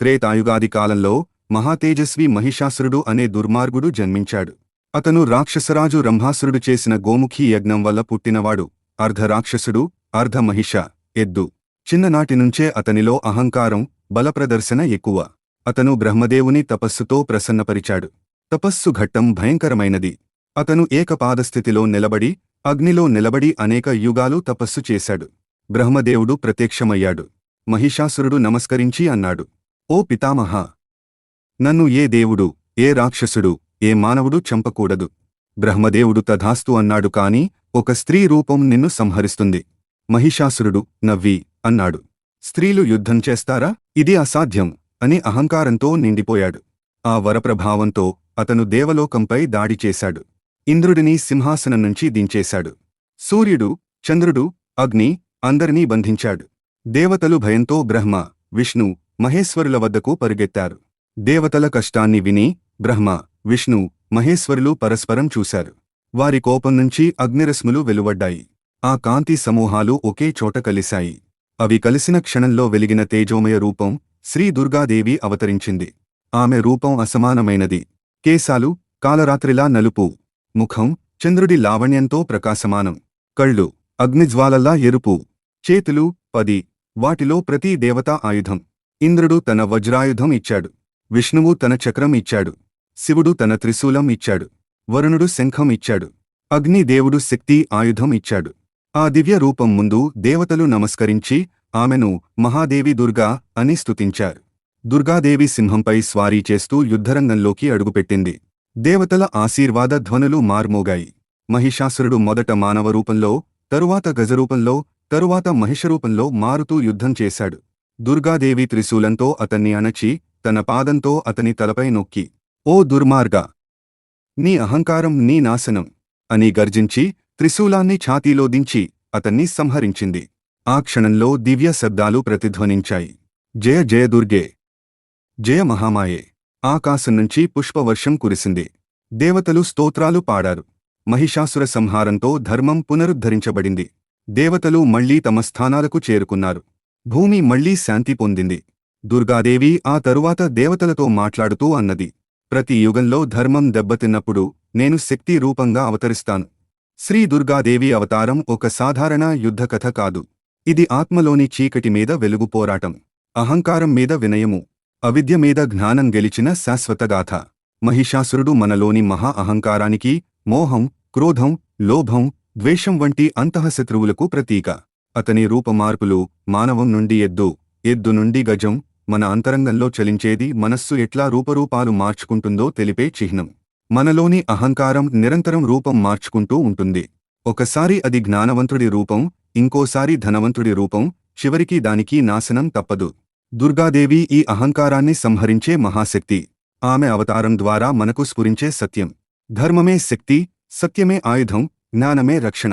త్రేతాయుగాది కాలంలో మహాతేజస్వి మహిషాసురుడు అనే దుర్మార్గుడు జన్మించాడు. అతను రాక్షసరాజు రంభాసురుడు చేసిన గోముఖి యజ్ఞం వల్ల పుట్టినవాడు. అర్ధరాక్షసుడు అర్ధమహిష ఎద్దు. చిన్ననాటినుంచే అతనిలో అహంకారం బలప్రదర్శన ఎక్కువ. అతను బ్రహ్మదేవుని తపస్సుతో ప్రసన్నపరిచాడు. తపస్సు ఘట్టం భయంకరమైనది. అతను ఏకపాదస్థితిలో నిలబడి అగ్నిలో నిలబడి అనేక యుగాలు తపస్సు చేశాడు. బ్రహ్మదేవుడు ప్రత్యక్షమయ్యాడు. మహిషాసురుడు నమస్కరించి అన్నాడు. ఓ పితామహ! నన్ను ఏ దేవుడు ఏ రాక్షసుడు ఏ మానవుడు చంపకూడదు. బ్రహ్మదేవుడు తథాస్తు అన్నాడు కాని ఒక స్త్రీ రూపం నిన్ను సంహరిస్తుంది. మహిషాసురుడు నవ్వి అన్నాడు. స్త్రీలు యుద్ధం చేస్తారా? ఇది అసాధ్యం అని అహంకారంతో నిండిపోయాడు. ఆ వరప్రభావంతో అతను దేవలోకంపై దాడి చేశాడు. ఇంద్రుడిని సింహాసనం నుంచి దించేశాడు. సూర్యుడు చంద్రుడు అగ్ని అందరినీ బంధించాడు. దేవతలు భయంతో బ్రహ్మ విష్ణు మహేశ్వరుల వద్దకు పరుగెత్తారు. దేవతల కష్టాన్ని విని బ్రహ్మ విష్ణు మహేశ్వరులు పరస్పరం చూశారు. వారి కోపం నుంచి అగ్నిరశ్ములు వెలువడ్డాయి. ఆ కాంతి సమూహాలు ఒకే చోట కలిశాయి. అవి కలిసిన క్షణంలో వెలిగిన తేజోమయ రూపం శ్రీ దుర్గాదేవి అవతరించింది. ఆమె రూపం అసమానమైనది. కేశాలు కాలరాత్రిలా నలుపు. ముఖం చంద్రుడి లావణ్యంతో ప్రకాశమానం. కళ్ళు అగ్నిజ్వాలల్లా ఎరుపు. చేతులు పది. వాటిలో ప్రతి దేవతా ఆయుధం. ఇంద్రుడు తన వజ్రాయుధం ఇచ్చాడు. విష్ణువు తన చక్రం ఇచ్చాడు. శివుడు తన త్రిశూలం ఇచ్చాడు. వరుణుడు శంఖం ఇచ్చాడు. అగ్నిదేవుడు శక్తి ఆయుధం ఇచ్చాడు. ఆ దివ్య రూపం ముందు దేవతలు నమస్కరించి ఆమెను మహాదేవి దుర్గా అని స్తుతించారు. దుర్గాదేవి సింహంపై స్వారీ చేస్తూ యుద్ధరంగంలోకి అడుగుపెట్టింది. దేవతల ఆశీర్వాద ధ్వనులు మార్మోగాయి. మహిషాసురుడు మొదట మానవ రూపంలో తరువాత గజరూపంలో తరువాత మహిషరూపంలో మారుతూ యుద్ధం చేశాడు. దుర్గాదేవి త్రిశూలంతో అతన్ని అణచి తన పాదంతో అతని తలపై నొక్కి ఓ దుర్మార్గా! నీ అహంకారం నీ నాశనం! అని గర్జించి త్రిశూలాన్ని ఛాతీలో దించి అతన్ని సంహరించింది. ఆ క్షణంలో దివ్య శబ్దాలు ప్రతిధ్వనించాయి. జయ జయ దుర్గే! జయ మహామాయే! ఆకాశం నుంచి పుష్పవర్షం కురిసింది. దేవతలు స్తోత్రాలు పాడారు. మహిషాసుర సంహారంతో ధర్మం పునరుద్ధరించబడింది. దేవతలు మళ్ళీ తమ స్థానాలకు చేరుకున్నారు. భూమి మళ్ళీ శాంతి పొందింది. దుర్గాదేవి ఆ తరువాత దేవతలతో మాట్లాడుతూ అన్నది. ప్రతి యుగంలో ధర్మం దెబ్బతిన్నప్పుడు నేను శక్తి రూపంగా అవతరిస్తాను. శ్రీ దుర్గాదేవి అవతారం ఒక సాధారణ యుద్ధకథ కాదు. ఇది ఆత్మలోని చీకటి మీద వెలుగు పోరాటం. అహంకారం మీద వినయము. అవిద్య మీద జ్ఞానం గెలిచిన శాశ్వతగాథ మహిషాసురుడు మనలోని మహా అహంకారానికి మోహం క్రోధం లోభం ద్వేషం వంటి అంతఃశత్రువులకు ప్రతీక. అతని రూపమార్పులు మానవం నుండి ఎద్దు ఎద్దు నుండి గజం మన అంతరంగంలో చలించేది మనస్సు ఎట్లా రూపరూపాలు మార్చుకుంటుందో తెలిపే చిహ్నం. మనలోని అహంకారం నిరంతరం రూపం మార్చుకుంటూ ఉంటుంది. ఒకసారి అది జ్ఞానవంతుడి రూపం ఇంకోసారి ధనవంతుడి రూపం చివరికి దానికి నాశనం తప్పదు. దుర్గాదేవి ఈ అహంకారాన్ని సంహరించే మహాశక్తి. ఆమె అవతారం ద్వారా మనకు స్ఫురించే సత్యం. ధర్మమే శక్తి సత్యమే ఆయుధం జ్ఞానమే రక్షణ.